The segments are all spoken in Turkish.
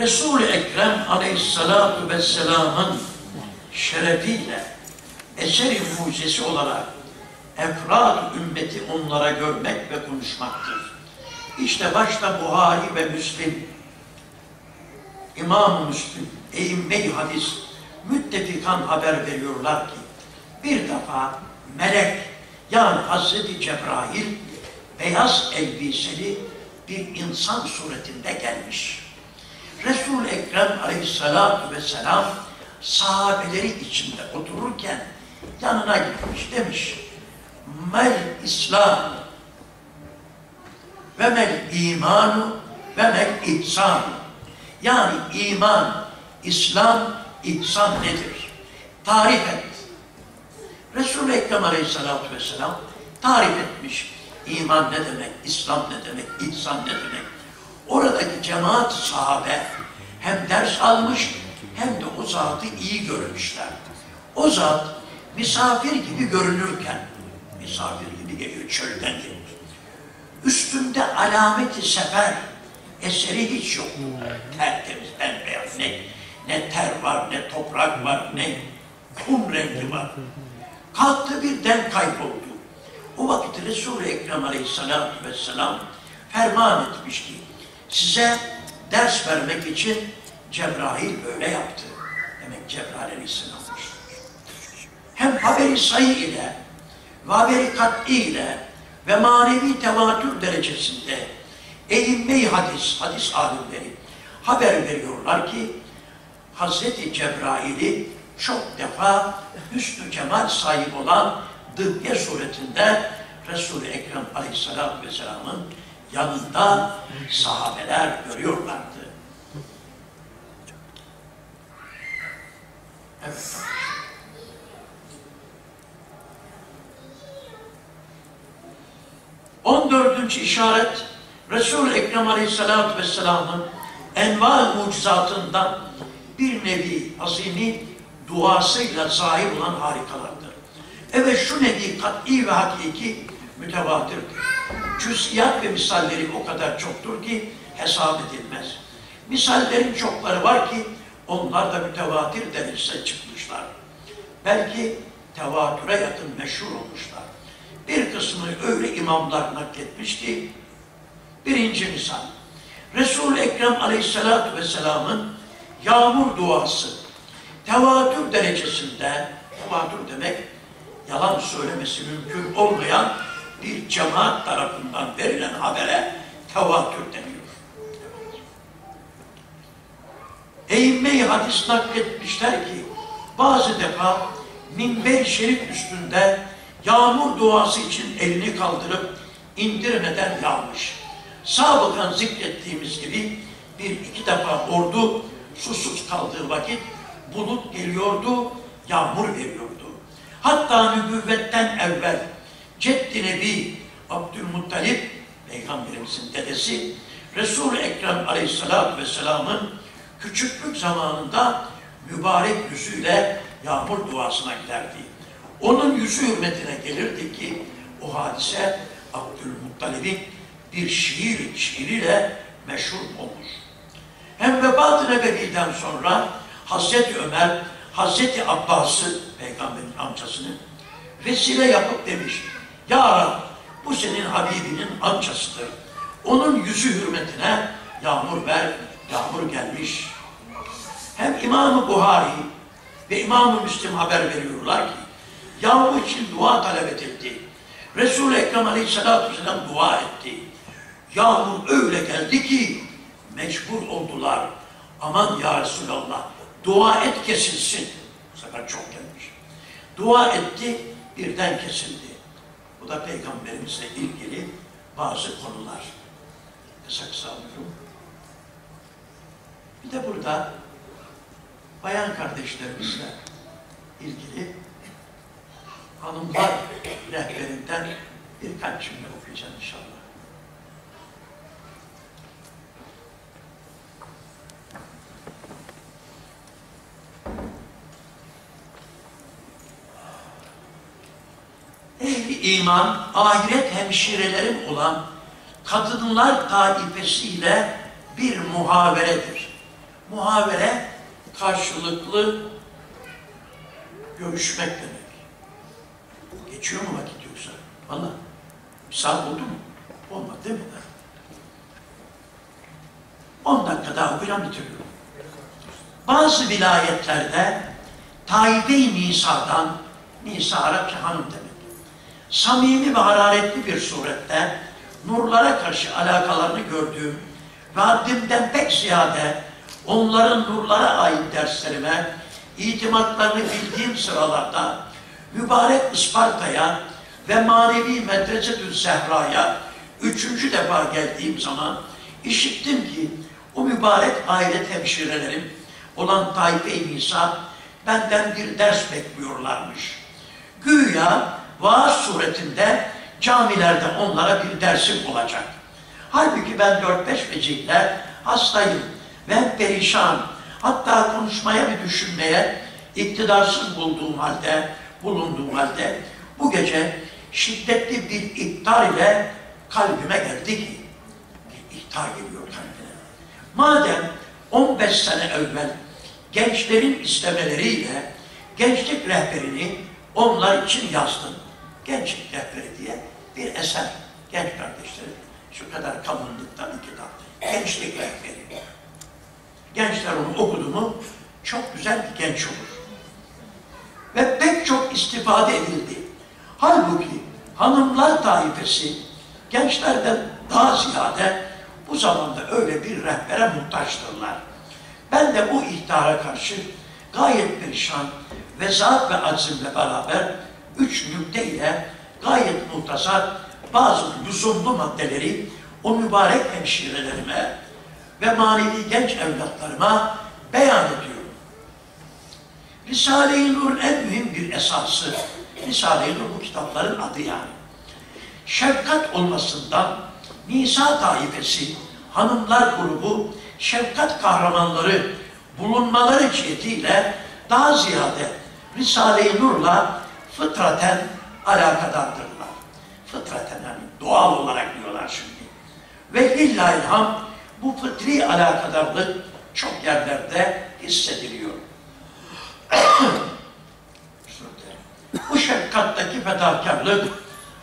Resul-i Ekrem aleyhissalatu vesselamın şerefiyle eseri mucizesi olarak efrad ümmeti onlara görmek ve konuşmaktır. İşte başta Buhari ve Müslim, İmam-ı Müslim, eğimme hadis müttefikan haber veriyorlar ki bir defa melek yani Hazreti Cebrail beyaz elbiseli bir insan suretinde gelmiş. Resul-i Ekrem aleyhissalatu vesselam sahabeleri içinde otururken yanına gitmiş demiş. Mel İslam ve mel imanu ve mel ihsan. Yani iman, İslam, ihsan nedir? Tarif et. Resul-i Ekrem aleyhissalatu vesselam tarif etmiş. İman ne demek, İslam ne demek, ihsan ne demek. Oradaki cemaat sahabe hem ders almış hem de o zatı iyi görmüşler. O zat misafir gibi görünürken, misafir gibi geliyor, çölden geliyor. Üstünde alameti sefer, eseri hiç yok. Tertemiz, bembeyaz, ne, ne ter var, ne toprak var, ne kum rengi var. Kalktı birden kayboldu. O vakit Resul-i Ekrem Aleyhisselatü Vesselam ferman etmiş ki size ders vermek için Cebrail böyle yaptı. Demek Cebrail Aleyhisselam'mış. Hem haberi sayı ile ve haberi kat'i ile ve manevi tevatür derecesinde eğimme hadis, hadis alimleri haber veriyorlar ki Hazreti Cebrail'i çok defa hüsnü kemal sahibi olan dıbye suretinde Resul-i Ekrem Aleyhisselatü Vesselam'ın yanında sahabeler görüyorlardı. Evet. 14. işaret Resul-i Ekrem Aleyhisselatü Vesselam'ın enva mucizatından bir nevi azimi duasıyla zahir olan harikalardır. Evet şu nevi kat'i ve hakiki mütevatirdir. Cüz'iyat ve misalleri o kadar çoktur ki hesap edilmez. Misallerin çokları var ki onlar da mütevatir derecesine çıkmışlar. Belki tevatüre yakın meşhur olmuşlar. Bir kısmını öyle imamlar nakletmiş ki birinci misal Resul-i Ekrem Aleyhisselatü Vesselam'ın yağmur duası tevatür derecesinde tevatür demek yalan söylemesi mümkün olmayan bir cemaat tarafından verilen habere tevatür deniyor. Eğimme-i hadis nakletmişler ki bazı defa minber şerif üstünde yağmur duası için elini kaldırıp indirmeden yağmış. Sabıkan zikrettiğimiz gibi bir iki defa ordu susuz kaldığı vakit bulut geliyordu, yağmur veriyordu. Hatta nübüvvetten evvel Ceddi Nebi Abdülmuttalip Peygamberimizin dedesi Resul-i Ekrem Aleyhisselatü Vesselam'ın küçüklük zamanında mübarek yüzüyle yağmur duasına giderdi. Onun yüzü hürmetine gelirdi ki o hadise Abdülmuttalib'in bir şiir şiiriyle meşhur olmuş. Hem vebat-ı nebeviden sonra Hazreti Ömer, Hazreti Abbas'ı, peygamberin amcasını vesile yapıp demiş, Ya Rab, bu senin Habibinin amcasıdır. Onun yüzü hürmetine yağmur ver, yağmur gelmiş. Hem İmam-ı Buhari ve İmam-ı Müslim haber veriyorlar ki, yağmur için dua talep edildi. Resul-i Ekrem Aleyhisselatü Vesselam dua etti. Yağmur öyle geldi ki mecbur oldular. Aman ya Resulallah dua et kesilsin. Bu sefer çok gelmiş. Dua etti birden kesildi. Bu da peygamberimizle ilgili bazı konular. Kısa kısa alıyorum. Bir de burada bayan kardeşlerimizle ilgili hanımlar rehberinden birkaç cümle okuyacağım inşallah. Ehli iman, ahiret hemşirelerim olan kadınlar taifesiyle bir muhaveredir. muhavere karşılıklı görüşmek demek. Geçiyor mu vakit yoksa? Valla. Saat oldu mu? Olmadı değil mi? 10 dakika daha okuyacağım bitiriyorum. Bazı vilayetlerde Taibe-i Nisa'dan, Nisa Arapça hanım demek. Samimi ve hararetli bir surette nurlara karşı alakalarını gördüğüm ve haddimden pek ziyade onların nurlara ait derslerime itimatlarını bildiğim sıralarda mübarek Isparta'ya ve manevi Medresetül Zehra'ya üçüncü defa geldiğim zaman işittim ki o mübarek aile hemşirelerim olan Nisa benden bir ders bekliyorlarmış. Güya vaaz suretinde camilerde onlara bir dersim olacak. Halbuki ben 4-5 vecihle hastayım ve perişan. Hatta konuşmaya ve düşünmeye iktidarsız bulduğum halde, bulunduğum halde bu gece şiddetli bir ihtar ile kalbime geldi ki bir ihtar geliyor kalbime. Madem 15 sene evvel gençlerin istemeleriyle gençlik rehberini onlar için yazdım. Gençlik rehberi diye bir eser. Genç kardeşlerim şu kadar kalınlıkta bir kitap. Gençlik rehberi. Gençler onu okudu mu çok güzel bir genç olur. Ve pek çok istifade edildi. Halbuki hanımlar taifesi gençlerden daha ziyade bu zamanda öyle bir rehbere muhtaçtırlar. Ben de bu ihtara karşı gayet perişan ve zat ve azimle beraber üç nükte ile gayet muhtasar bazı lüzumlu maddeleri o mübarek hemşirelerime ve manevi genç evlatlarıma beyan ediyorum. Risale-i Nur'un en mühim bir esası, Risale-i Nur bu kitapların adı yani. Şefkat olmasından Nisa taifesi, hanımlar grubu, şefkat kahramanları bulunmaları cihetiyle daha ziyade Risale-i Nur'la fıtraten alakadardırlar. Fıtraten yani doğal olarak diyorlar şimdi. Ve lillahilham bu fıtri alakadarlık çok yerlerde hissediliyor. bu şefkattaki fedakarlık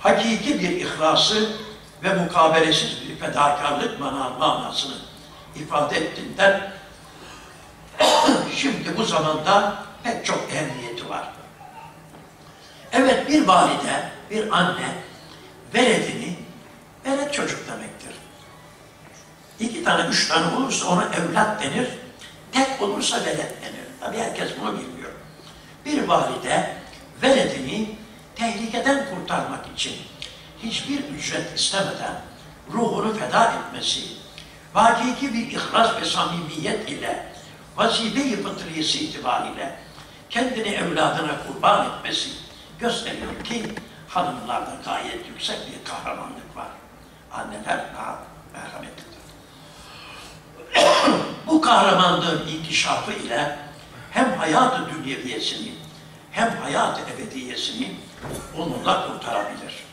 hakiki bir ihlası ve mukabelesiz bir fedakarlık manasını ifade ettiğinden şimdi bu zamanda pek çok ehemmiyeti var. Evet bir valide, bir anne veledini, veled çocuk demektir. İki tane, üç tane olursa ona evlat denir, tek olursa veled denir. Tabi herkes bunu bilmiyor. Bir valide veledini tehlikeden kurtarmak için hiçbir ücret istemeden ruhunu feda etmesi, hakiki bir ihlas ve samimiyet ile vazife-i itibariyle kendini evladına kurban etmesi gösteriyor ki hanımlarda gayet yüksek bir kahramanlık var. Anneler daha merhametlidir. Bu kahramanlığın inkişafı ile hem hayatı dünyeviyesini hem hayat-ı ebediyesini onunla kurtarabilir.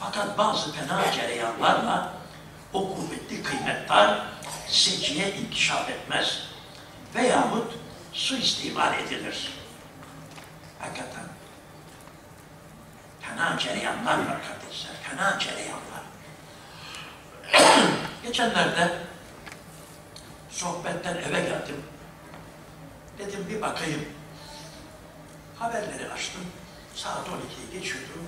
Fakat bazı fena cereyanlarla o kuvvetli kıymetler seçiye inkişaf etmez veyahut suistimal edilir. Hakikaten fena cereyanlar var kardeşler, fena cereyanlar. Geçenlerde sohbetten eve geldim. Dedim bir bakayım. Haberleri açtım. Saat 12'yi geçiyordu.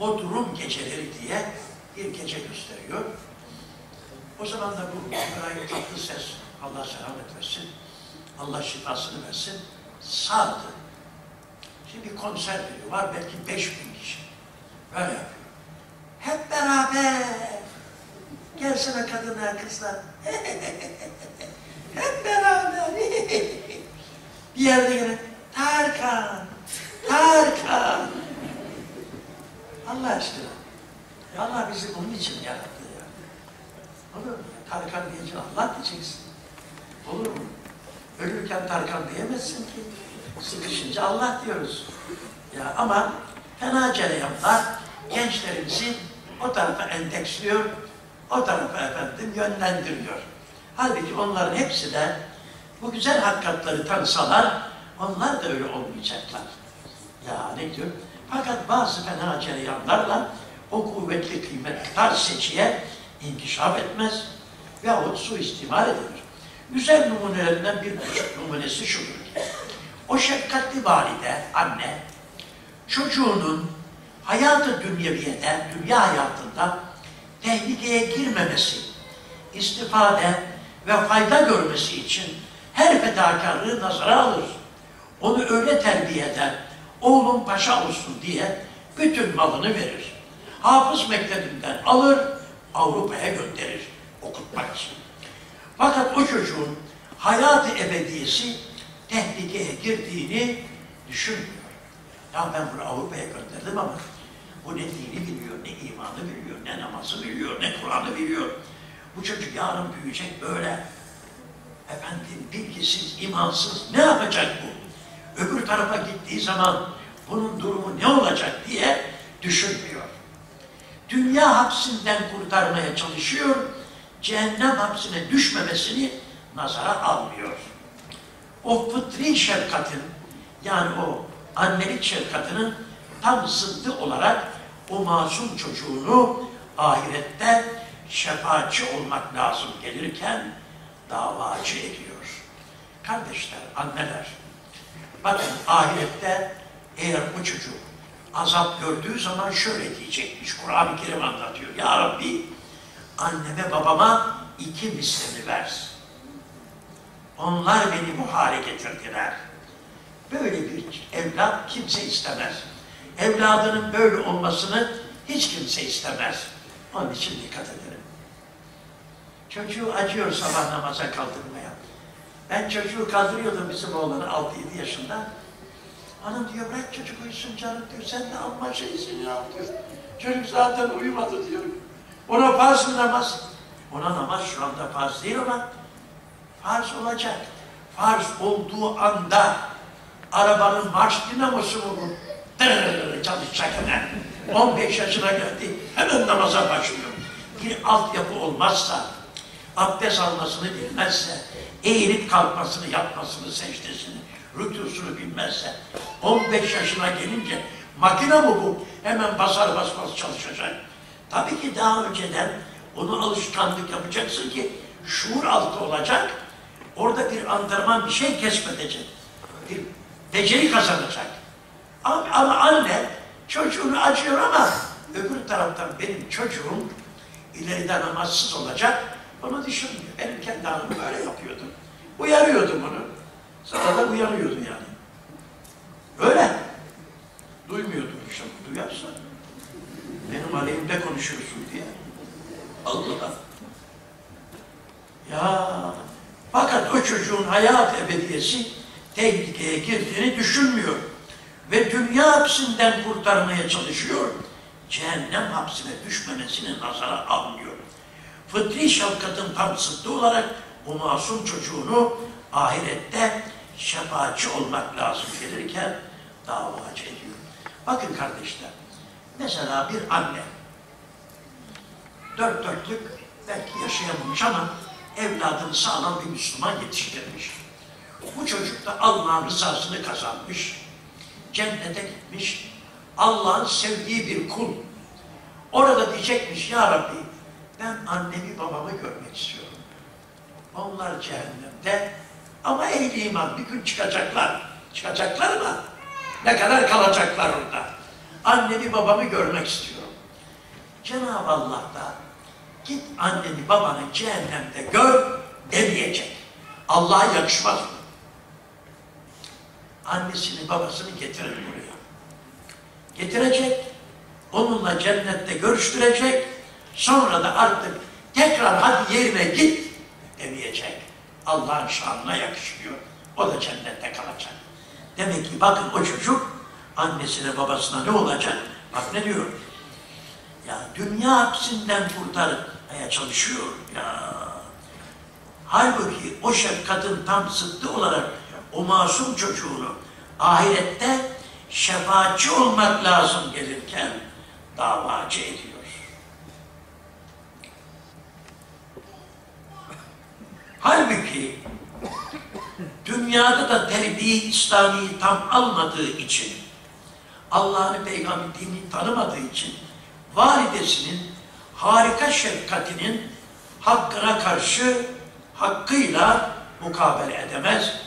Bodrum geceleri diye bir gece gösteriyor. O zaman da bu Ibrahim tatlı ses, Allah selamet versin, Allah şifasını versin, sağdı. Şimdi konser veriyorlar, belki beş bin kişi. Böyle yapıyor. Hep beraber. Gelsene kadınlar, kızlar. Hep beraber. bir yerde yine Tarkan, Tarkan. Allah aşkına. Ya Allah bizi onun için yarattı ya. Olur mu? Tarkan diyeceksin, Allah diyeceksin. Olur mu? Ölürken Tarkan diyemezsin ki. Sıkışınca Allah diyoruz. Ya ama fena cereyanlar gençlerimizi o tarafa endeksliyor, o tarafa efendim yönlendiriyor. Halbuki onların hepsi de bu güzel hakikatleri tanısalar onlar da öyle olmayacaklar. Ya ne diyor? Fakat bazı fena cereyanlarla o kuvvetli kıymetli tarz seçiye inkişaf etmez veyahut suistimal edilir. Güzel numunelerinden bir buçuk numunesi şudur o şefkatli valide, anne, çocuğunun hayatı dünyeviyede, dünya hayatında tehlikeye girmemesi, istifade ve fayda görmesi için her fedakarlığı nazara alır. Onu öyle terbiye eder, oğlum paşa olsun diye bütün malını verir. Hafız mektebinden alır, Avrupa'ya gönderir okutmak için. Fakat o çocuğun hayat-ı ebediyesi tehlikeye girdiğini düşünmüyor. Ya ben bunu Avrupa'ya gönderdim ama bu ne dini biliyor, ne imanı biliyor, ne namazı biliyor, ne Kur'an'ı biliyor. Bu çocuk yarın büyüyecek böyle. Efendim bilgisiz, imansız ne yapacak bu? Öbür tarafa gittiği zaman bunun durumu ne olacak diye düşünmüyor. Dünya hapsinden kurtarmaya çalışıyor, cehennem hapsine düşmemesini nazara almıyor. O fıtri şefkatin, yani o annelik şefkatinin tam zıddı olarak o masum çocuğunu ahirette şefaatçi olmak lazım gelirken davacı ediyor. Kardeşler, anneler, bakın ahirette eğer bu çocuk azap gördüğü zaman şöyle diyecekmiş, Kur'an-ı Kerim anlatıyor. Ya Rabbi, anneme babama iki mislini ver. Onlar beni bu hale getirdiler. Böyle bir evlat kimse istemez. Evladının böyle olmasını hiç kimse istemez. Onun için dikkat edelim. Çocuğu acıyor sabah namaza kaldırmaya. Ben çocuğu kaldırıyordum bizim oğlanı 6-7 yaşında. Hanım diyor bırak çocuk uyusun canım diyor. Sen de alma şeysin ya diyor. Çocuk zaten uyumadı diyor. Ona farz mı namaz? Ona namaz şu anda farz değil ama farz olacak. Farz olduğu anda arabanın marş dinamosu bu? Dırrrr çalışacak hemen. 15 yaşına geldi. Hemen namaza başlıyor. Bir altyapı olmazsa, abdest almasını bilmezse, eğilip kalkmasını, yapmasını, secdesini, rükusunu bilmezse, 15 yaşına gelince makine mi bu? Hemen basar basmaz çalışacak. Tabii ki daha önceden onu alışkanlık yapacaksın ki şuur altı olacak. Orada bir antrenman bir şey kesmedecek. Bir beceri kazanacak. Ama, ama anne çocuğunu acıyor ama öbür taraftan benim çocuğum ileride namazsız olacak. Onu düşünmüyor. Benim kendi hanım böyle yapıyordu. Uyarıyordum onu. Sonra da uyanıyordu yani. Öyle. Duymuyordu işte. Duyarsa benim aleyhimde konuşuyorsun diye. Allah. Ya fakat o çocuğun ebediyesi tehlikeye girdiğini düşünmüyor. Ve dünya hapsinden kurtarmaya çalışıyor. Cehennem hapsine düşmemesini nazara almıyor. Fıtri şefkatin tam olarak bu masum çocuğunu ahirette şefaatçi olmak lazım gelirken davacı ediyor. Bakın kardeşler, mesela bir anne dört dörtlük belki yaşayamamış ama evladını sağlam bir Müslüman yetiştirmiş. Bu çocuk da Allah'ın rızasını kazanmış, cennete gitmiş, Allah'ın sevdiği bir kul. Orada diyecekmiş, Ya Rabbi ben annemi babamı görmek istiyorum. Onlar cehennemde ama ehli iman bir gün çıkacaklar. Çıkacaklar mı? Ne kadar kalacaklar orada? Annemi babamı görmek istiyorum. Cenab-ı Allah da git anneni babanı cehennemde gör demeyecek. Allah'a yakışmaz? Annesini babasını getirir buraya. Getirecek, onunla cennette görüştürecek, sonra da artık tekrar hadi yerine git demeyecek. Allah'ın şanına yakışmıyor. O da cennette kalacak. Demek ki bakın o çocuk annesine babasına ne olacak? Bak ne diyor? Ya dünya hapsinden kurtarmaya çalışıyor ya. Halbuki o şefkatin tam zıttı olarak o masum çocuğunu ahirette şefaatçi olmak lazım gelirken davacı ediyor. dünyada da terbiye İslami'yi tam almadığı için, Allah'ın peygamber dinini tanımadığı için, validesinin harika şefkatinin hakkına karşı hakkıyla mukabele edemez.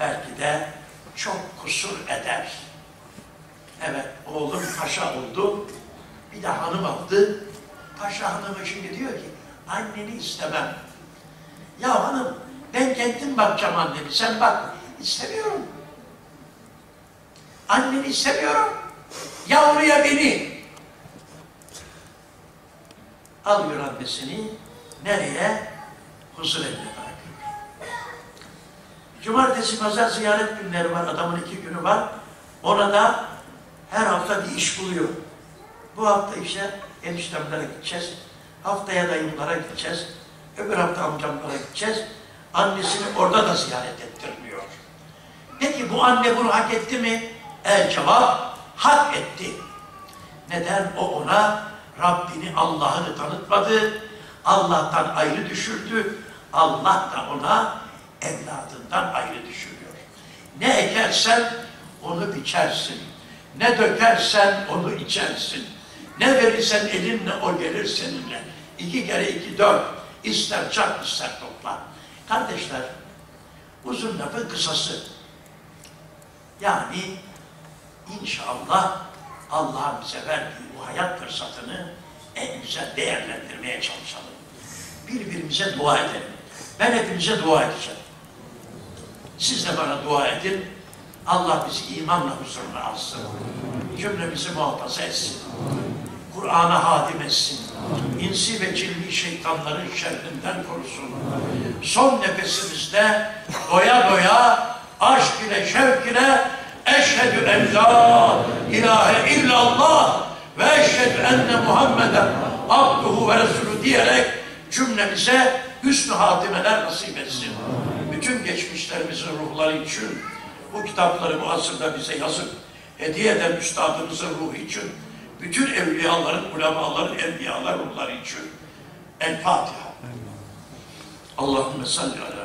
Belki de çok kusur eder. Evet, oğlum paşa oldu. Bir de hanım aldı. Paşa hanımı şimdi diyor ki, anneni istemem. Ya hanım, ben kendim bakacağım annemi, sen bak. İstemiyorum. Anneni istemiyorum. Yavruya beni. Alıyor annesini, nereye? Huzur evine. Cumartesi, pazar ziyaret günleri var, adamın iki günü var. Ona da her hafta bir iş buluyor. Bu hafta işte eniştemlere gideceğiz. Haftaya dayımlara gideceğiz. Öbür hafta amcamlara gideceğiz. Annesini orada da ziyaret ettirmiyor. Peki bu anne bunu hak etti mi? El cevap hak etti. Neden? O ona Rabbini, Allah'ını tanıtmadı. Allah'tan ayrı düşürdü. Allah da ona evladından ayrı düşürüyor. Ne ekersen onu biçersin. Ne dökersen onu içersin. Ne verirsen elinle o gelir seninle. İki kere iki dört. İster çak ister topla. Kardeşler, uzun lafın kısası. Yani inşallah Allah'ın bize verdiği bu hayat fırsatını en güzel değerlendirmeye çalışalım. Birbirimize dua edelim. Ben hepinize dua edeceğim. Siz de bana dua edin. Allah bizi imanla huzuruna alsın. Cümlemizi muhafaza etsin. Kur'an'a hadim etsin. İnsi ve cinli şeytanların şerrinden korusun. Son nefesimizde doya doya aşk ile şevk ile eşhedü en la ilahe illallah ve eşhedü enne Muhammeden abduhu ve resulü diyerek cümlemize hüsnü hatimeler nasip etsin. Bütün geçmişlerimizin ruhları için bu kitapları bu asırda bize yazıp hediye eden üstadımızın ruhu için bütün evliyaların, ulemaların, enbiyalar ruhları için El Fatiha. Allahümme salli ala